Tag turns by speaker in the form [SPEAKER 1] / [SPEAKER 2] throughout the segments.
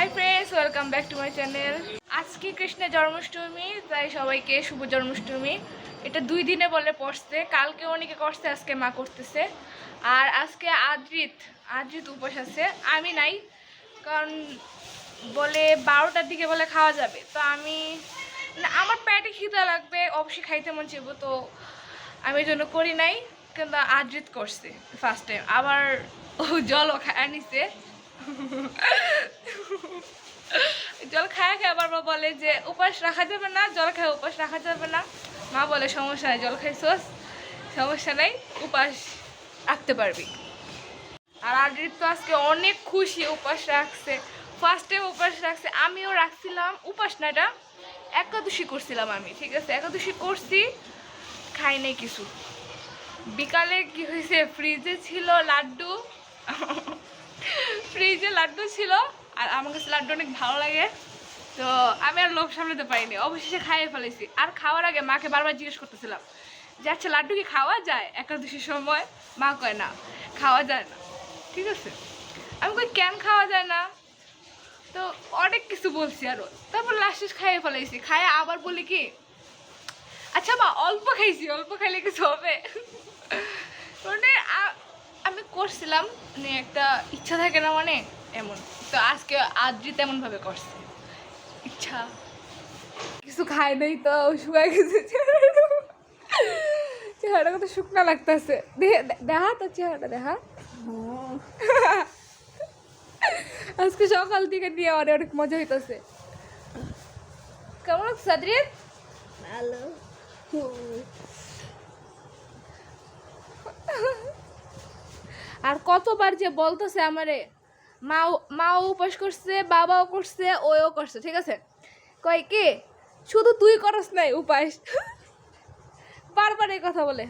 [SPEAKER 1] Hi friends welcome back to my channel আজকে কৃষ্ণের জন্মাষ্টমী তাই সবাইকে শুভ জন্মাষ্টমী। এটা দুই দিনে বলে পড়ছে কালকে অনেকে করছে আজকে মা করতেছে। আর আজকে আদ্রিত আদ্রিত উপোস আছে। আমি নাই কারণ বলে বারোটার দিকে বলে খাওয়া যাবে। তো আমি না, আমার প্যাটে খিদা লাগবে অবশ্যই খাইতে মন চাইব তো আমি এই জন্য করি নাই কিন্তু আদ্রিত করছে ফার্স্ট টাইম আবার ও জলও খায় নিছে জল খায় খায় মা বলে যে, উপাস রাখা যাবে না, জল খায়, উপাস রাখা যাবে না। মা বলে, সমস্যা নাই, জল খাইছোস সমস্যা নাই, উপাস রাখতে পারবি। আর আদ্রিত তো আজকে অনেক খুশি, উপাস রাখছে। ফার্স্ট টাইম উপাস রাখছে, আমিও রাখছিলাম। উপাস না এটা, একাদশী করছিলাম আমি, ঠিক আছে? একাদশী করছি, খাই নাই কিছু। বিকালে কি হয়েছে? ফ্রিজে ছিল লাড্ডু। ফ্রিজে লাড্ডু ছিল আর আমার কাছে লাড্ডু অনেক ভালো লাগে। তো আমি আর লোভ সামলাতে পারিনি। অবশেষে খাইয়ে ফেলেছি। আর খাওয়ার আগে মাকে বারবার জিজ্ঞেস করতেছিলাম, যে আচ্ছা লাড্ডু কি খাওয়া যায়? একাদশীর সময় মা কয়, না, খাওয়া যায় না। ঠিক আছে? আমি কই, কেন খাওয়া যায় না? তো অনেক কিছু বলছি আরও তারপর লাস্টে খাইয়ে ফেলাইছি খাইয়ে আবার বলি কি আচ্ছা মা, অল্প খাইছি, অল্প খাইলে কিছু হবে? মানে আমি করছিলাম মানে একটা ইচ্ছা থাকে না মানে এমন। তো আজকে আদ্রি তেমনভাবে করছে। ইচ্ছা। কিছু খাই নাই তো শুকায় গেছে চেহারাটা। চেহারাটা কত শুকনা লাগতেছে। দেখা তো চেহারাটা দেখা। আজকে সকাল থেকে নিয়ে অনেক অনেক মজা হইতেছে। কেমন লাগছে আদ্রিত
[SPEAKER 2] ভালো।
[SPEAKER 1] আর কতবার যে বলতেছে আমারে, মাও মাও উপাস করছে, বাবাও করছে ওও করছে, ঠিক আছে? কয়, কে? শুধু তুই করস নাই উপাস। বারবার এই কথা বলে।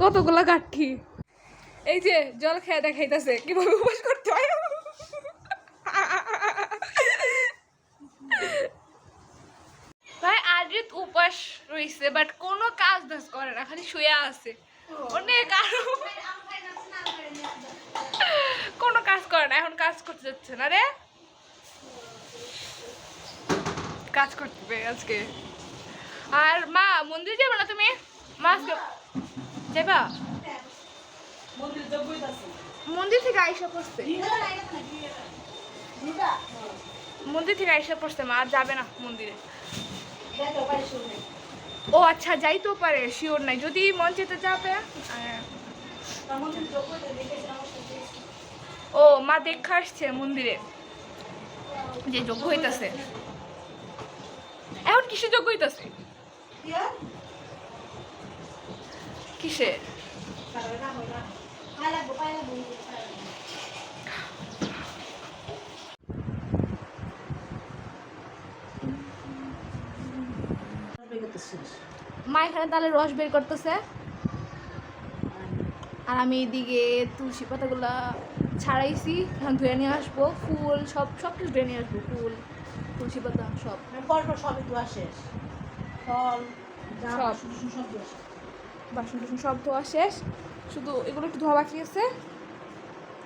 [SPEAKER 1] কতগুলা কাঠি এই যে জল খেয়ে দেখাইতেছে, কীভাবে উপাস করতে হয় ভাই আদ্রিত উপাস রইছে বাট কোনো কাজ দাজ করে না খালি শুয়ে আছে। অনেক আরও। কোনো কাজ করে না, এখন কাজ করতে যাচ্ছে না রে। কাজ করতে আজকে। আর মা, মন্দির যাবে না তুমি? মা আজকে যাবা? মন্দির থেকে আইসা পড়ছে মন্দির থেকে আইসা পড়ছে মা, আর যাবে না মন্দিরে। ও আচ্ছা যাইতেও পারে শিওর নাই। যদি মন চেতে যাবে ও, মা দেখা আসছে মন্দিরে। যে যোগ্য হইতাছে। এখন কিসে যোগ্য হইতাছে? কিসে? মা এখানে তাহলে রস বের করতেছে। আর আমি এদিকে তুলসী পাতাগুলা ছাড়াইছি এখন ধুয়ে নিয়ে আসব। ফুল সব সব কিছু ধুয়ে নিয়ে আসব ফুল তুলসী পাতা সব।
[SPEAKER 2] পরপর সবই তো আসে ফল।
[SPEAKER 1] সব।
[SPEAKER 2] সব
[SPEAKER 1] বাসন টাসন সব ধোয়া শেষ। শুধু এগুলো একটু ধোয়া বাকি আছে।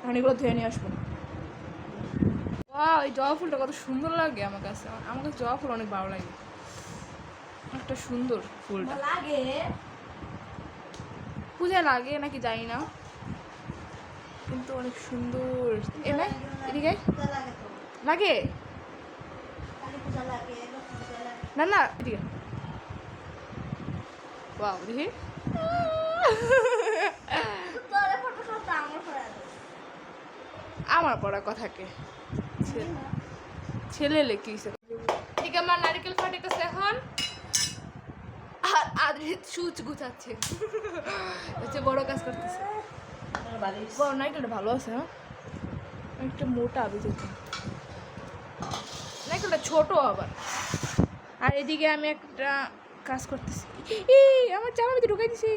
[SPEAKER 1] এখন এগুলো ধুয়ে নিয়ে আসব। ওই জবা ফুলটা কত সুন্দর লাগে আমার কাছে। আমার কাছে জবা ফুল অনেক ভালো লাগে। একটা সুন্দর ফুলটা।
[SPEAKER 2] লাগে।
[SPEAKER 1] পূজা লাগে নাকি জানি না। কিন্তু অনেক সুন্দর। এনে এদিকে
[SPEAKER 2] লাগে
[SPEAKER 1] না না এদিকে বাহ দেখি।
[SPEAKER 2] আমার
[SPEAKER 1] পড়া। কথাকে ছেলে লেখিছে এদিকে আমার নারকেল ফাটিতেছে এখন। আদ্রি সুচ গুছাচ্ছে। হচ্ছে বড় কাজ করতেছে।
[SPEAKER 2] বড়
[SPEAKER 1] নারকেলটা ভালো আছে হ্যাঁ? একটা মোটা বেঁচেছে নারকেলটা ছোট আবার। আর এদিকে আমি একটা কাজ করতেছি। এই, আমার জামা ভিতরে ঢুকাই দিছি।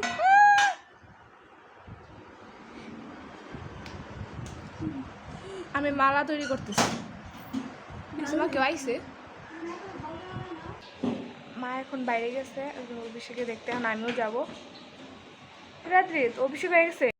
[SPEAKER 1] আমি মালা তৈরি করতেছি। মা কেউ আইছে? মা এখন বাইরে গেছে অভিষেকে দেখতে এখন আমিও যাব। রাত্রি অভিষেক হয়ে গেছে?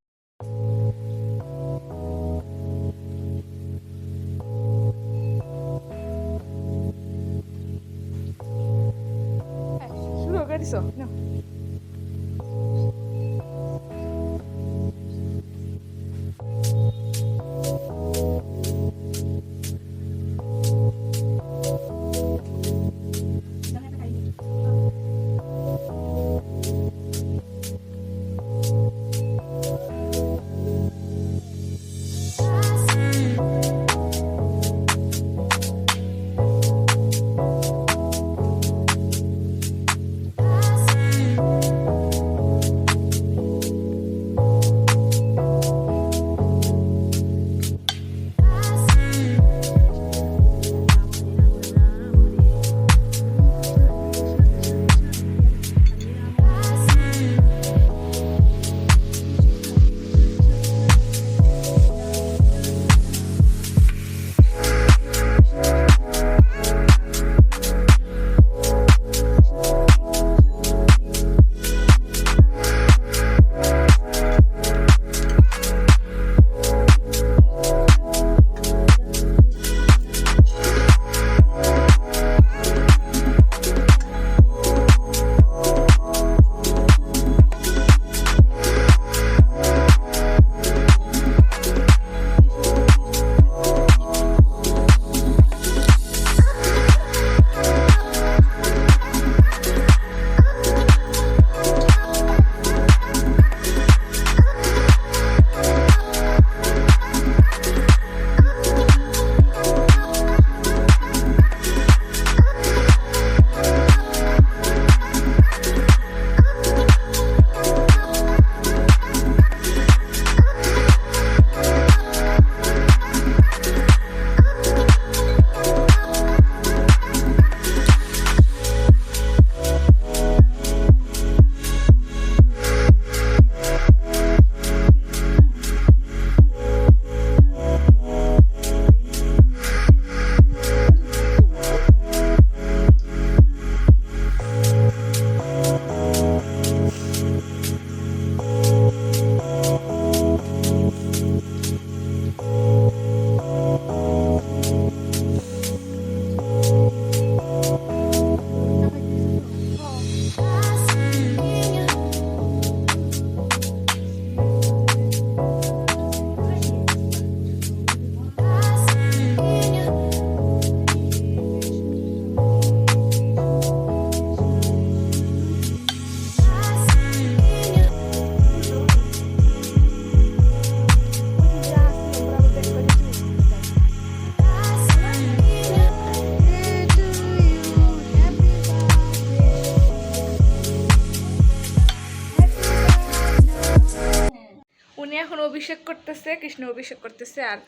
[SPEAKER 1] করতেছে, কৃষ্ণ অভিষেক করতেছে, আর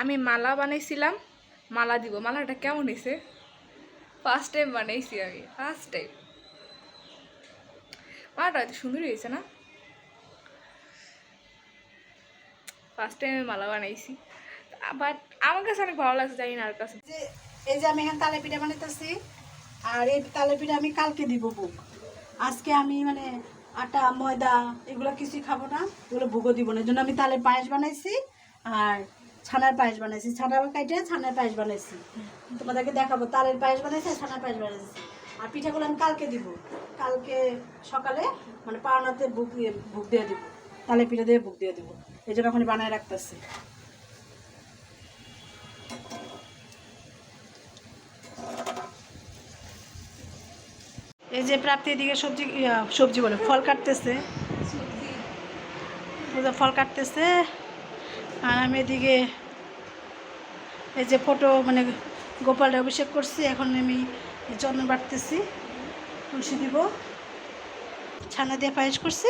[SPEAKER 1] আমি মালা বানাইছিলাম, মালা দিব। মালাটা কেমন হয়েছে ফার্স্ট টাইম বানাইছি আমি ফার্স্ট টাইম মালাটা এত সুন্দর হয়েছে না? ফার্স্ট টাইম আমি মালা বানাইছি। বাট আমার কাছে অনেক ভালো লাগছে, জানি না আর কাছে।
[SPEAKER 2] এই যে আমি এখানে তালে পিঠা বানাইতেছি, আর এই তালে পিঠা আমি কালকে দিব বুক। আজকে আমি মানে আটা, ময়দা, এগুলো কিছুই খাব না। এগুলো ভুগো দিব না। জন্য আমি তালের পায়েস বানাইছি আর ছানার পায়েস বানাইছি। ছানা কাইটে ছানার পায়েস বানাইছি। তোমাদেরকে দেখাবো, তালের পায়েস বানাইছি আর ছানার পায়েস বানাইছি। আর পিঠাগুলো আমি কালকে দিব। কালকে সকালে মানে পাওনাতে বুক দিয়ে বুক দিয়ে দিব। তালে পিঠা দিয়ে বুক দিয়ে দিব। এই জন্য এখন বানায় রাখতেছি। এই যে প্রাপ্তি এদিকে সবজি সবজি বলে, ফল কাটতেছে। ফল কাটতেছে। আর আমি এদিকে এই যে ফটো মানে গোপালটা অভিষেক করছি, এখন আমি চন্দন বাটতেছি তুলসী দিব। ছানা দিয়ে পায়েস করছি,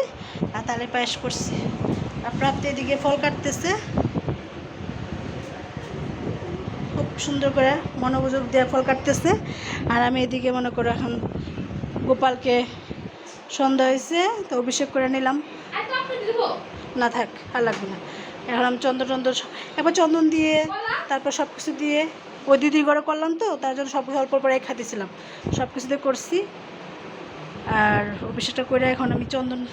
[SPEAKER 2] আর তালে পায়েস করছি। আর প্রাপ্তি এদিকে ফল কাটতেছে। খুব সুন্দর করে মনোযোগ দিয়ে ফল কাটতেছে। আর আমি এদিকে মনে করো এখন গোপালকে সন্ধ্যা হয়েছে, তো অভিষেক করে নিলাম। না থাক, আর লাগবে না। এখন আমি চন্দন টন্দন সব- একবার চন্দন দিয়ে, তারপর সব কিছু দিয়ে, ওই দিদির ঘরে করলাম তো, তার জন্য সব অল্প পরে খাতেছিলাম সব কিছু দিয়ে করছি। আর অভিষেকটা করে এখন আমি চন্দন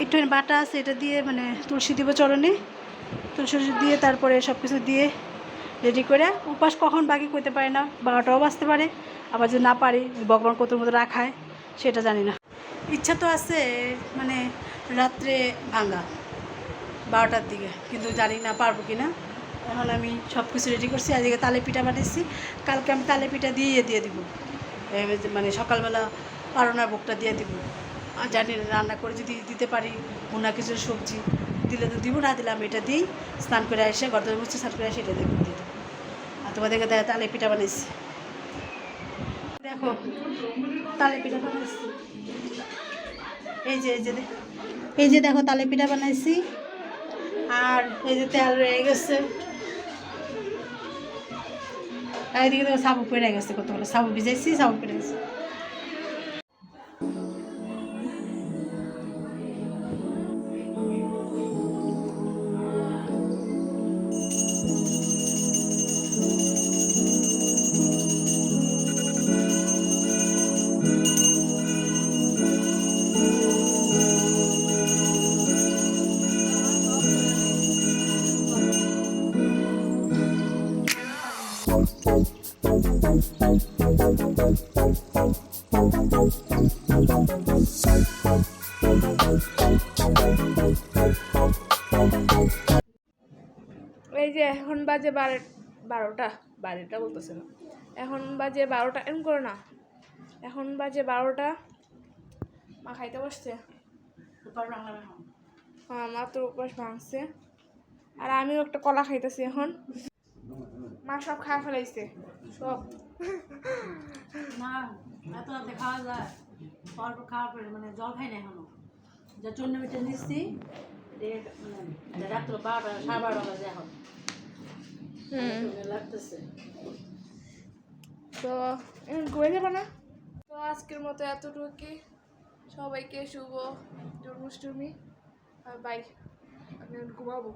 [SPEAKER 2] একটু বাটা আছে, এটা দিয়ে মানে তুলসী দিব চরণে। তুলসী দিয়ে তারপরে সব কিছু দিয়ে রেডি করে, উপাস কখন বাকি করতে পারে না, বারোটাও বাজতে পারে। আবার যদি না পারি ভগবান কত মতো রাখায় সেটা জানি না। ইচ্ছা তো আছে মানে রাত্রে ভাঙ্গা, বারোটার দিকে, কিন্তু জানি না পারব কি না এখন আমি সব কিছু রেডি করছি, আজকে তালে পিঠা বানিয়েছি, কালকে আমি তালে পিঠা দিয়ে দিয়ে দিব। মানে সকালবেলা পারোনার বুকটা দিয়ে দিব। আর জানি রান্না করে যদি দিতে পারি অন্য কিছু সবজি, দিলে তো দিব, না দিলে আমি এটা দিই, স্নান করে এসে গর্ত মুছে, স্নান করে এসে এটা দেবো দিয়ে দেবো। আর তোমাদেরকে তালে পিঠা বানিয়েছি। দেখো, তালে পিঠা বানাইছি। এই যে এই যে এই যে দেখো, তালে পিঠা বানাইছি। আর এই যে তেল রয়ে গেছে। আর এদিকে দেখো, সাবু পেরে গেছে কতগুলো। সাবু ভিজাইছি, সাবু পেরে গেছে।
[SPEAKER 1] এই যে এখন বাজে বারো, বারোটা বারোটা বলতেছে না। এখন বাজে বারোটা এরকম করো না। এখন বাজে বারোটা। মা খাইতে বসছে। হ্যাঁ মা তোর উপাস ভাঙছে। আর আমিও একটা কলা খাইতেছি এখন। মা সব খাওয়া ফেলাইছে। সব।
[SPEAKER 2] না এত রাতে খাওয়া যায়। অল্প খাওয়ার পরে মানে জল খাই না এখনও। যা চন্ন মিটার নিচ্ছি। রাত্র বারোটা সাড়ে বারোটা বাজে এখন। লাগতেছে।
[SPEAKER 1] তো ঘুরে যাব না? তো আজকের মতো এতটুকুই। সবাইকে শুভ জন্মাষ্টমী। বাই আমি ঘুমাবো।